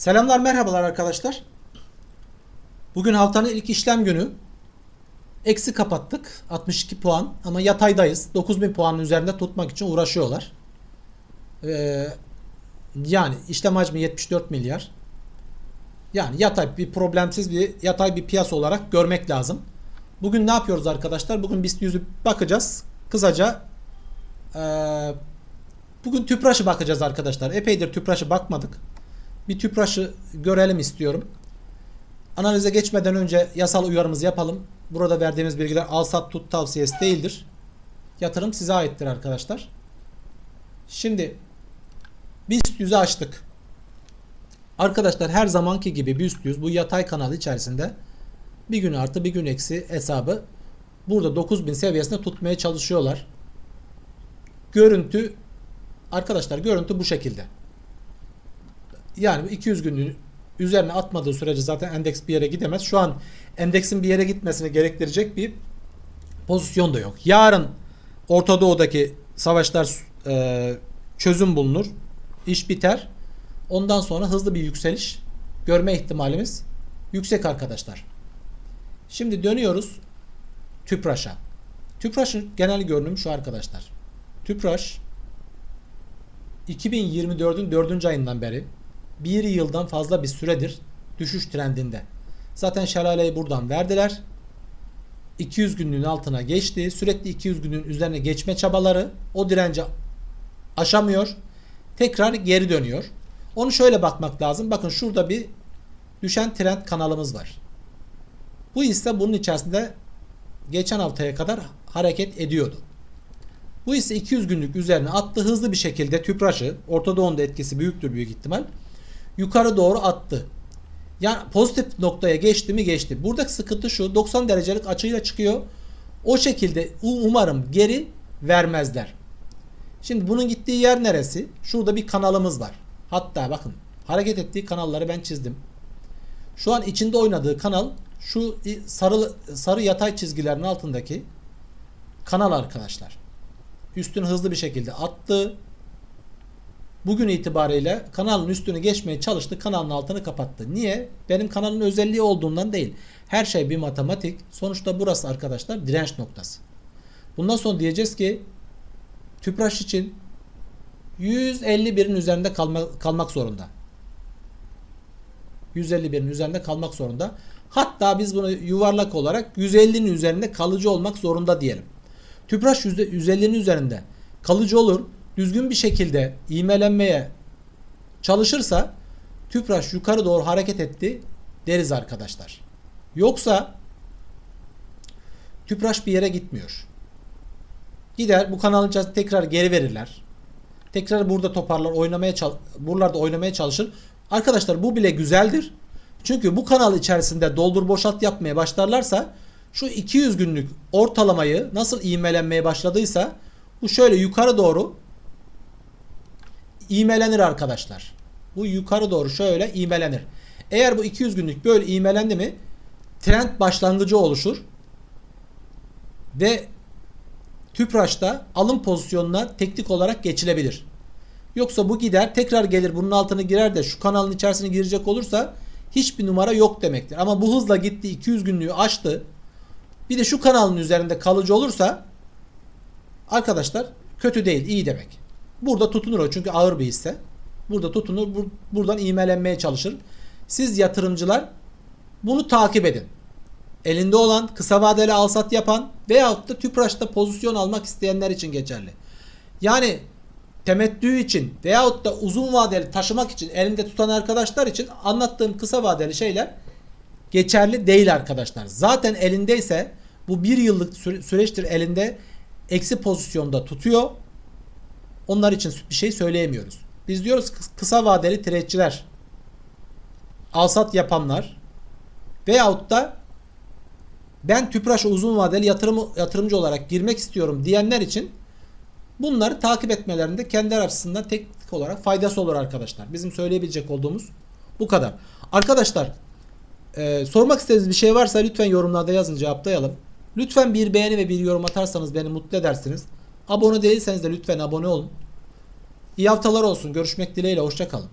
Selamlar merhabalar arkadaşlar. Bugün haftanın ilk işlem günü. Eksi kapattık. 62 puan ama yataydayız. 9000 puanın üzerinde tutmak için uğraşıyorlar. Ee, yani işlem hacmi 74 milyar. Yani yatay bir problemsiz bir yatay bir piyasa olarak görmek lazım. Bugün ne yapıyoruz arkadaşlar? Bugün BIST 100'ü bakacağız. Kısaca ee, bugün tüpraşı bakacağız arkadaşlar. Epeydir tüpraşı bakmadık. Bir tüpraşı görelim istiyorum. Analize geçmeden önce yasal uyarımızı yapalım. Burada verdiğimiz bilgiler al sat tut tavsiyesi değildir. Yatırım size aittir arkadaşlar. Şimdi BIST 100'ü açtık. Arkadaşlar her zamanki gibi BIST 100 bu yatay kanalı içerisinde bir gün artı bir gün eksi hesabı burada 9000 seviyesinde tutmaya çalışıyorlar. Görüntü arkadaşlar görüntü bu şekilde. Yani bu 200 günlüğün üzerine atmadığı sürece zaten endeks bir yere gidemez. Şu an endeksin bir yere gitmesini gerektirecek bir pozisyon da yok. Yarın Orta Doğu'daki savaşlar e, çözüm bulunur. İş biter. Ondan sonra hızlı bir yükseliş görme ihtimalimiz yüksek arkadaşlar. Şimdi dönüyoruz Tüpraş'a. Tüpraş'ın genel görünümü şu arkadaşlar. Tüpraş 2024'ün 4. ayından beri bir yıldan fazla bir süredir düşüş trendinde. Zaten şelaleyi buradan verdiler. 200 günlüğün altına geçti. Sürekli 200 günün üzerine geçme çabaları o direnci aşamıyor. Tekrar geri dönüyor. Onu şöyle bakmak lazım. Bakın şurada bir düşen trend kanalımız var. Bu ise bunun içerisinde geçen haftaya kadar hareket ediyordu. Bu ise 200 günlük üzerine attı hızlı bir şekilde tüpraşı, Orta Doğu'nun da etkisi büyüktür büyük ihtimal. Yukarı doğru attı. Yani pozitif noktaya geçti mi geçti. Buradaki sıkıntı şu 90 derecelik açıyla çıkıyor. O şekilde umarım geri vermezler. Şimdi bunun gittiği yer neresi? Şurada bir kanalımız var. Hatta bakın hareket ettiği kanalları ben çizdim. Şu an içinde oynadığı kanal şu sarı sarı yatay çizgilerin altındaki kanal arkadaşlar. Üstünü hızlı bir şekilde attı. Bugün itibariyle kanalın üstünü geçmeye çalıştı. Kanalın altını kapattı. Niye? Benim kanalın özelliği olduğundan değil. Her şey bir matematik. Sonuçta burası arkadaşlar direnç noktası. Bundan sonra diyeceğiz ki Tüpraş için 151'in üzerinde kalma, kalmak zorunda. 151'in üzerinde kalmak zorunda. Hatta biz bunu yuvarlak olarak 150'nin üzerinde kalıcı olmak zorunda diyelim. Tüpraş %150'nin üzerinde kalıcı olur. Düzgün bir şekilde iğmelenmeye çalışırsa Tüpraş yukarı doğru hareket etti deriz arkadaşlar. Yoksa Tüpraş bir yere gitmiyor. Gider bu içerisinde tekrar geri verirler. Tekrar burada toparlar oynamaya buralarda oynamaya çalışır. Arkadaşlar bu bile güzeldir. Çünkü bu kanal içerisinde doldur boşalt yapmaya başlarlarsa şu 200 günlük ortalamayı nasıl ivmelenmeye başladıysa bu şöyle yukarı doğru ivmelenir arkadaşlar. Bu yukarı doğru şöyle ivmelenir. Eğer bu 200 günlük böyle ivmelendi mi trend başlangıcı oluşur. Ve Tüpraş'ta alım pozisyonuna teknik olarak geçilebilir. Yoksa bu gider tekrar gelir bunun altına girer de şu kanalın içerisine girecek olursa hiçbir numara yok demektir. Ama bu hızla gitti 200 günlüğü aştı. Bir de şu kanalın üzerinde kalıcı olursa arkadaşlar kötü değil iyi demek. Burada tutunur o çünkü ağır bir hisse. Burada tutunur bur buradan iğmelenmeye çalışır. Siz yatırımcılar bunu takip edin. Elinde olan kısa vadeli alsat yapan veyahut da tüpraşta pozisyon almak isteyenler için geçerli. Yani temettü için veyahut da uzun vadeli taşımak için elinde tutan arkadaşlar için anlattığım kısa vadeli şeyler geçerli değil arkadaşlar. Zaten elindeyse bu bir yıllık süreçtir elinde eksi pozisyonda tutuyor. Onlar için bir şey söyleyemiyoruz. Biz diyoruz kısa vadeli trade'ciler, alsat yapanlar veyahut da ben Tüpraş'a uzun vadeli yatırım, yatırımcı olarak girmek istiyorum diyenler için bunları takip etmelerinde kendileri açısından teknik olarak faydası olur arkadaşlar. Bizim söyleyebilecek olduğumuz bu kadar. Arkadaşlar e, sormak istediğiniz bir şey varsa lütfen yorumlarda yazın cevaplayalım. Lütfen bir beğeni ve bir yorum atarsanız beni mutlu edersiniz. Abone değilseniz de lütfen abone olun. İyi haftalar olsun. Görüşmek dileğiyle. Hoşçakalın.